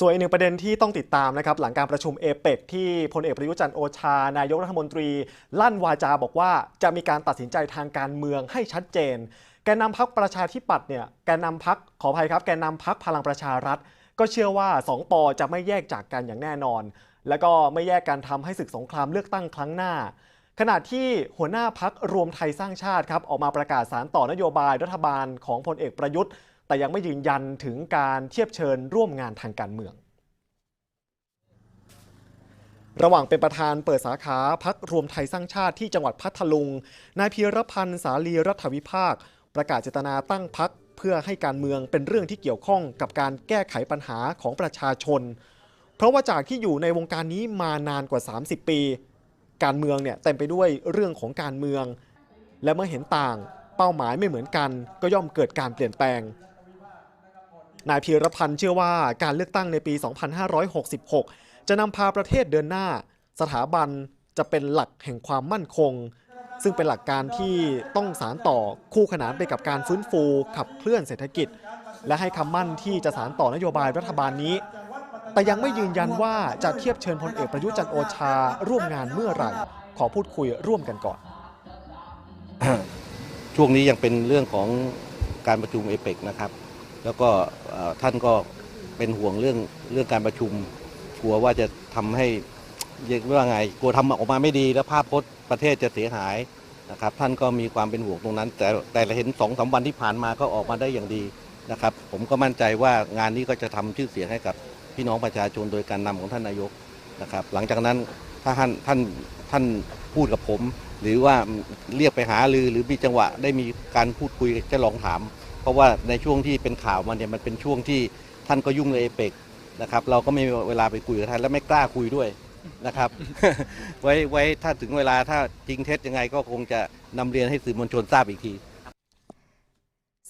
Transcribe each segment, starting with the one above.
ส่วนอีกหนึ่งประเด็นที่ต้องติดตามนะครับหลังการประชุมเอเปกที่พลเอกประยุจันทร์โอชา นายกรัฐมนตรี ลั่นวาจาบอกว่าจะมีการตัดสินใจทางการเมืองให้ชัดเจน แกนนำพักประชาธิปัตย์เนี่ยแกนนำพักขออภัยครับ แกนนำพักพลังประชารัฐ ก็เชื่อว่าสองปอจะไม่แยกจากกันอย่างแน่นอน แล้วก็ไม่แยกการทำให้ศึกสงครามเลือกตั้งครั้งหน้า ขณะที่หัวหน้าพักรวมไทยสร้างชาติครับออกมาประกาศสารต่อนโยบายรัฐบาลของพลเอกประยุทธ์ แต่ยังไม่ยืนยันถึงการเทียบเชิญร่วมงานทางการเมือง ระหว่างเป็นประธานเปิดสาขาพักรวมไทยสร้างชาติที่จังหวัดพัทลุง นายพีรพันธ์สาลีรัฐวิภาค ประกาศเจตนาตั้งพักเพื่อให้การเมืองเป็นเรื่องที่เกี่ยวข้องกับการแก้ไขปัญหาของประชาชน เพราะว่าจากที่อยู่ในวงการนี้มานานกว่า 30 ปี การเมืองเนี่ยเต็มไปด้วยเรื่องของการเมือง และเมื่อเห็นต่าง เป้าหมายไม่เหมือนกัน ก็ย่อมเกิดการเปลี่ยนแปลง นายพีรพันธ์เชื่อว่าการเลือกตั้งในปี 2566 จะนำพาประเทศเดินหน้า สถาบันจะเป็นหลักแห่งความมั่นคง ซึ่งเป็นหลักการที่ต้องสารต่อคู่ขนานไปกับการฟื้นฟู ขับเคลื่อนเศรษฐกิจ และให้คำมั่นที่จะสารต่อนโยบายรัฐบาลนี้ แต่ยังไม่ยืนยันว่าจะเทียบเชิญพลเอกประยุทธ์จันโอชาร่วมงานเมื่อไหร่ ขอพูดคุยร่วมกันก่อน ช่วงนี้ยังเป็นเรื่องของการประชุมเอเปกนะครับ แล้วก็ ท่านก็เป็นห่วงเรื่องเรื่องการประชุมกลัวว่าจะทำให้เรียกว่าไงกลัวทำออกมาไม่ดีแล้วภาพพจน์ประเทศจะเสียหายนะครับ ท่านก็มีความเป็นห่วงตรงนั้น แต่แต่เราเห็นสองสาวันที่ผ่านมาก็ออกมาได้อย่างดีนะครับ ผมก็มั่นใจว่างานนี้ก็จะทำชื่อเสียงให้กับพี่น้องประชาชนโดยการนำของท่านนายกนะครับ หลังจากนั้นถ้าท่านท่านท่านพูดกับผม หรือว่าเรียกไปหารือหรือมีจังหวะได้มีการพูดคุยจะลองถาม ราะว่าในช่วงที่เป็นข่าวมาเนี่ยมันเป็นช่วงที่ท่านก็ยุ่งในเอเปกนะครับเราก็ไม่มีเวลาไปคุยกับท่านและไม่กล้าคุยด้วยนะครับ ไว้ไว้ถ้าถึงเวลาถ้าจริงเท็จยังไงก็คงจะนำเรียนให้สื่อมวลชนทราบอีกที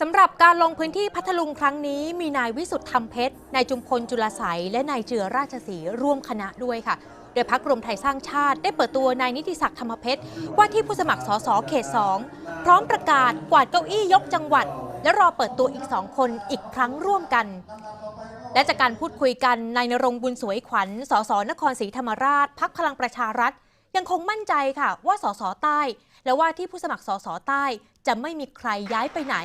สำหรับการลงพื้นที่พัทลุงครั้งนี้ มีนายวิสุทธ์ธรรมเพชร นายจุมพลจุลไสยและนายเจือราชศรีร่วมคณะด้วยค่ะ โดยพักรวมไทยสร้างชาติได้เปิดตัวนายนิติศักดิ์ธรรมเพชรว่าที่ผู้สมัครสสเขต 2 พร้อมประกาศกวาดเก้าอี้ยกจังหวัด และรอเปิดตัวอีกสองคนอีกครั้งร่วมกัน และจากการพูดคุยกันนายนรงบุญสวยขวัญสสนครศรีธรรมราชพักพลังประชารัฐ ยังคงมั่นใจค่ะว่าสสใต้ และว่าที่ผู้สมัครสสใต้จะไม่มีใครย้ายไปไหน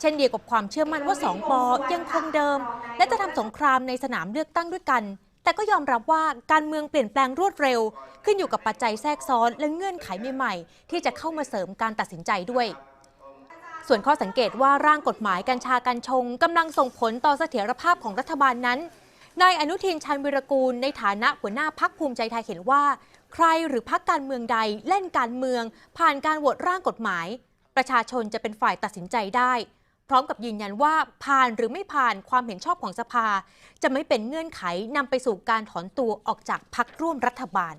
เช่นเดียวกับความเชื่อมั่นว่าสองปอยังคงเดิม และจะทำสงครามในสนามเลือกตั้งด้วยกัน แต่ก็ยอมรับว่าการเมืองเปลี่ยนแปลงรวดเร็ว ขึ้นอยู่กับปัจจัยแทรกซ้อนและเงื่อนไขใหม่ๆที่จะเข้ามาเสริมการตัดสินใจด้วย ส่วนข้อสังเกตว่าร่างกฎหมายกัญชากัญชงกำลังส่งผลต่อเสถียรภาพของรัฐบาลนั้น นายอนุทินชาญวิรกูล ในฐานะหัวหน้าพักภูมิใจไทยเห็นว่า ใครหรือพักการเมืองใดเล่นการเมือง ผ่านการโหวตร่างกฎหมาย ประชาชนจะเป็นฝ่ายตัดสินใจได้ พร้อมกับยืนยันว่าผ่านหรือไม่ผ่านความเห็นชอบของสภา จะไม่เป็นเงื่อนไขนำไปสู่การถอนตัวออกจากพักร่วมรัฐบาล